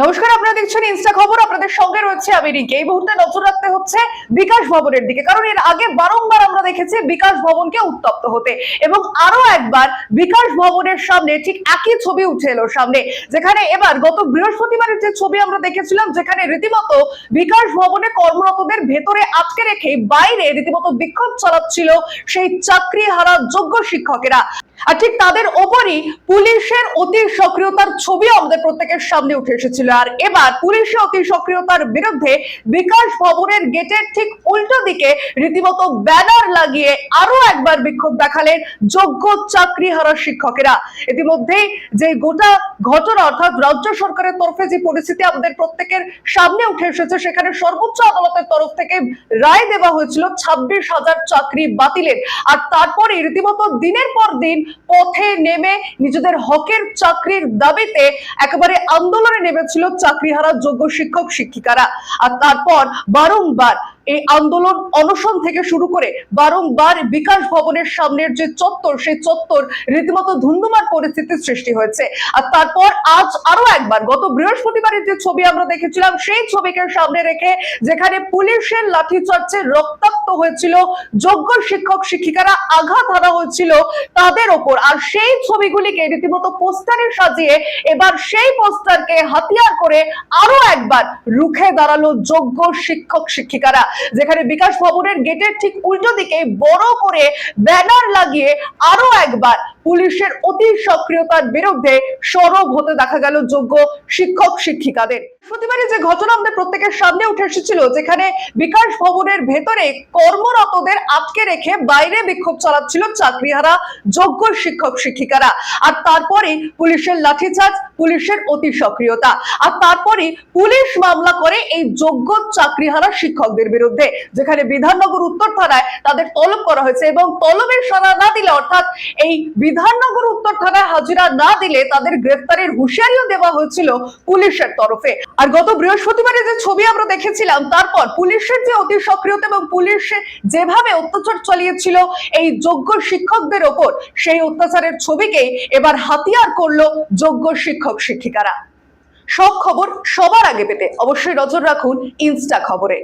নমস্কার, আপনারা দেখছেন ইনস্টা খবর। আপনাদের সঙ্গে রয়েছে আমি রিকে এই মুহূর্তে নজর রাখতে হচ্ছে বিকাশ ভবনের দিকে, কারণ এর আগে বারংবার আমরা দেখেছি বিকাশ ভবনকে উত্তপ্ত হতে। এবং আরও একবার বিকাশ ভবনের সামনে ঠিক একই ছবি উঠে এলো সামনে, যেখানে এবার গত বৃহস্পতিবারের যে ছবি আমরা দেখেছিলাম, যেখানে রীতিমতো বিকাশ ভবনে কর্মরতদের ভেতরে আটকে রেখে বাইরে রীতিমতো বিক্ষোভ চালাচ্ছিল সেই চাকরি হারা যোগ্য শিক্ষকেরা। আর ঠিক তাদের ওপরই পুলিশের অতি সক্রিয়তার ছবি আমাদের প্রত্যেকের সামনে উঠে এসেছিল। আর এবার পুলিশের অতি সক্রিয়তার বিরুদ্ধে বিকাশ ভবনের গেটের ঠিক উল্টো দিকে রীতিমতো ব্যানার লাগিয়ে আরও একবার বিক্ষোভ দেখালেন যোগ্য চাকরি হারা শিক্ষকেরা। ইতিমধ্যেই যে গোটা ঘটনা অর্থাৎ রাজ্য সরকারের তরফে যে পরিস্থিতি আমাদের প্রত্যেকের সামনে উঠে এসেছে, সেখানে সর্বোচ্চ আদালতের তরফ থেকে রায় দেওয়া হয়েছিল ছাব্বিশ হাজার চাকরি বাতিলের। আর তারপরে রীতিমতো দিনের পর দিন পথে নেমে নিজেদের হকের চাকরির দাবিতে একেবারে আন্দোলনে নেমেছিল চাকরিহারা যোগ্য শিক্ষক, শিক্ষিকারা। আর তারপর বারংবার এই আন্দোলন অনশন থেকে শুরু করে বারংবার বিকাশ ভবনের সামনের যে চত্বর, সেই চত্বর রীতিমতো ধুন্ধুমার পরিস্থিতির সৃষ্টি হয়েছে। আর তারপর আজ আরও একবার, গত বৃহস্পতিবারের যে ছবি আমরা দেখেছিলাম, সেই ছবিকে সামনে রেখে যেখানে পুলিশের লাঠিচার্জে রক্তাক্ত হয়েছিল, যোগ্য শিক্ষক শিক্ষিকারা আঘাত হানা হয়েছিল তাদের ওপর। আর সেই ছবিগুলিকে রীতিমতো পোস্টারে সাজিয়ে এবার সেই পোস্টারকে হাতিয়ার করে আরও একবার রুখে দাঁড়াল যোগ্য শিক্ষক শিক্ষিকারা, যেখানে বিকাশ ভবনের গেটের ঠিক উল্টো দিকে বড় করে ব্যানার লাগিয়ে আরও একবার পুলিশের অতি সক্রিয়তার বিরুদ্ধে সরব হতে দেখা গেল যোগ্য শিক্ষক শিক্ষিকাদের। প্রতিবারই যে ঘটনা আমাদের প্রত্যেকের সামনে উঠে এসেছিল, যেখানে বিকাশ ভবনের ভেতরে কর্মরতদের আটকে রেখে বাইরে বিক্ষোভ চালাচ্ছিল চাকরিহারা যোগ্য শিক্ষক শিক্ষিকারা। আর তারপরে পুলিশের লাঠিচার্জ, পুলিশের অতি সক্রিয়তা। আর তারপরে পুলিশ মামলা করে এই যোগ্য চাকরিহারা শিক্ষকদের বিরুদ্ধে, যেখানে বিধাননগর উত্তর থানায় তাদের তলব করা হয়েছে এবং তলবের সারা না দিলে, অর্থাৎ এই বিধাননগর উত্তর থানায় হাজিরা না দিলে তাদের গ্রেফতারের হুঁশিয়ারিও দেওয়া হয়েছিল পুলিশের তরফে। আর গত বৃহস্পতিবারে যে ছবি আমরা দেখেছিলাম, তারপর পুলিশের যে অতি সক্রিয়তা এবং পুলিশ যেভাবে অত্যাচার চালিয়েছিল এই যোগ্য শিক্ষকদের ওপর, সেই অত্যাচারের ছবিকেই এবার হাতিয়ার করল যোগ্য শিক্ষক শিক্ষিকারা। সব খবর সবার আগে পেতে অবশ্যই নজর রাখুন ইনস্টা খবরে।